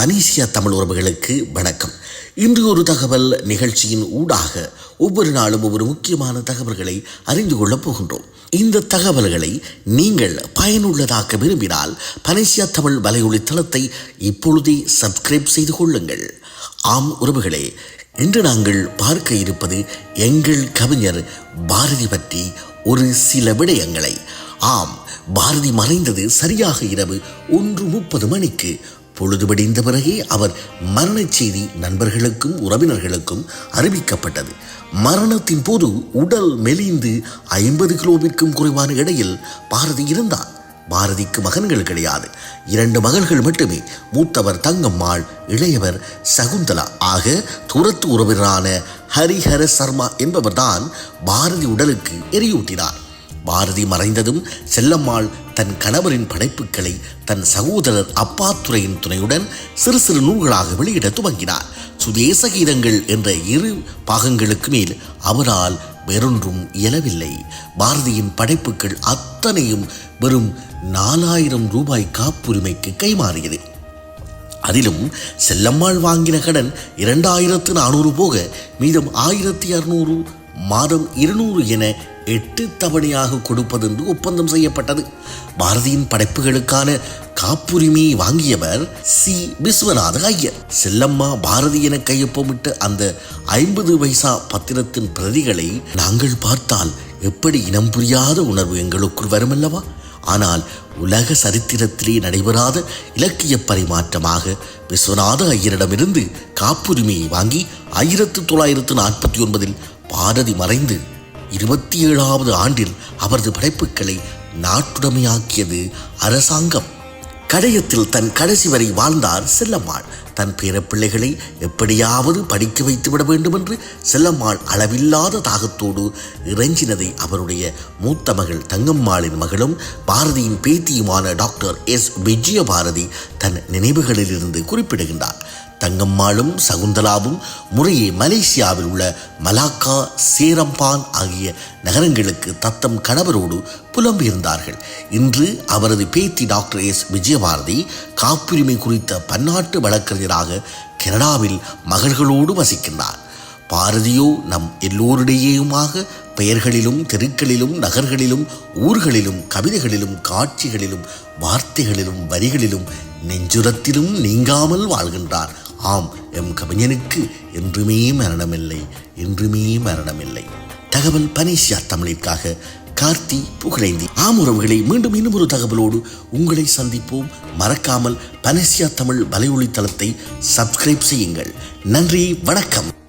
பனீசியா தமிழ் உறவுகளுக்கு வணக்கம். இன்று ஒரு தகவல் நிகழ்ச்சியின் ஊடாக ஒவ்வொரு நாளும் ஒவ்வொரு முக்கியமான தகவல்களை அறிந்து கொள்ளப் போகின்றோம். இந்த தகவல்களை நீங்கள் பயனுள்ளதாக்க விரும்பினால் பனீசியா தமிழ் வலையொலி தளத்தை இப்பொழுதே சப்ஸ்கிரைப் செய்து கொள்ளுங்கள். ஆம் உறவுகளே இன்று நாங்கள் பார்க்க இருப்பது எங்கள் கவிஞர் பாரதி பற்றி ஒரு சில விடயங்களை. ஆம் பாரதி மறைந்தது சரியாக இரவு ஒன்று முப்பது மணிக்கு பொழுது விடிந்த பிறகே அவர் மரணச் செய்தி நண்பர்களுக்கும் உறவினர்களுக்கும் அறிவிக்கப்பட்டது. மரணத்தின் போது உடல் மெலிந்து ஐம்பது கிலோவிற்கும் குறைவான இடையில் பாரதி இருந்தார் பாரதிக்கு மகன்கள் கிடையாது. இரண்டு மகள்கள் மட்டுமே. மூத்தவர் தங்கம்மாள் இளையவர் சகுந்தலா. ஆக துரத்து உறவினரான ஹரிஹர சர்மா என்பவர்தான் பாரதி உடலுக்கு எரியூட்டினார். பாரதி மறைந்ததும் செல்லம்மாள் தன் கணவரின் படைப்புகளை தன் சகோதரர் அப்பாத்துறையின் துணையுடன் சிறு சிறு நூல்களாக வெளியிட துவங்கினார். சுதேச கீதங்கள் என்ற இரு பாகங்களுக்கு மேல் அவரால் வேறொன்றும் இயலவில்லை. பாரதியின் படைப்புகள் அத்தனையும் வெறும் நாலாயிரம் ரூபாய் காப்புரிமைக்கு கைமாறியது. அதிலும் செல்லம்மாள் வாங்கின கடன் இரண்டாயிரத்து நானூறு போக மீதம் ஆயிரத்தி அறுநூறு மாதம் இருநூறு என எட்டு தவணையாக கொடுப்பதென்று ஒப்பந்தம் செய்யப்பட்டது. பாரதியின் படைப்புகளுக்கான காப்புரிமையை வாங்கியவர் சி. விஸ்வநாத ஐயர். செல்லம்மா பாரதி என கையொப்பமிட்ட அந்த ஐம்பது பைசா பத்திரத்தின் பிரதிகளை நாங்கள் பார்த்தால் எப்படி இனம் புரியாத உணர்வு எங்களுக்குள் வருமல்லவா? ஆனால் உலக சரித்திரத்திலே நடைபெறாத இலக்கிய பரிமாற்றமாக விஸ்வநாத ஐயரிடமிருந்து காப்புரிமையை வாங்கி ஆயிரத்து தொள்ளாயிரத்து நாற்பத்தி ஒன்பதில் பாரதி மறைந்து இருபத்தி ஏழாவது ஆண்டில் அவரது படைப்புகளை நாட்டுடைமையாக்கியது அரசாங்கம். கடையத்தில் தன் கடைசி வரை வாழ்ந்தார் செல்லம்மாள். தன் பேரப்பிள்ளைகளை எப்படியாவது படிக்க வைத்து விட வேண்டும் என்று செல்லம்மாள் அளவில்லாத தாகத்தோடு இறைஞ்சினதை அவருடைய மூத்த மகள் தங்கம்மாளின் மகளும் பாரதியின் பேத்தியுமான டாக்டர் எஸ். விஜய பாரதி தன் நினைவுகளிலிருந்து குறிப்பிடுகின்றார். தங்கம்மாளும் சகுந்தலாவும் முறையே மலேசியாவில் உள்ள மலாக்கா சேரம்பான் ஆகிய நகரங்களுக்கு தத்தம் கணவரோடு புலம்பியிருந்தார்கள். இன்று அவரது பேத்தி டாக்டர் எஸ். விஜயபாரதி காப்புரிமை குறித்த பன்னாட்டு வழக்கறிஞராக கனடாவில் மகள்களோடு வசிக்கின்றார். பாரதியோ நம் எல்லோரிடையேயுமாக பெயர்களிலும் தெருக்களிலும் நகர்களிலும் ஊர்களிலும் கவிதைகளிலும் காட்சிகளிலும் வார்த்தைகளிலும் வரிகளிலும் நெஞ்சுரத்திலும் நீங்காமல் வாழ்கின்றார். ஆம் எம் கவிஞனுக்கு என்றுமே மரணமில்லை என்றுமே மரணமில்லை. தகவல் பனிஷியா தமிழிற்காக கார்த்தி புகழேந்தி. ஆம் உறவுகளை மீண்டும் இன்னும் ஒரு தகவலோடு உங்களை சந்திப்போம். மறக்காமல் பனிஷியா தமிழ் வலையொலி தளத்தை சப்ஸ்கிரைப் செய்யுங்கள். நன்றி வணக்கம்.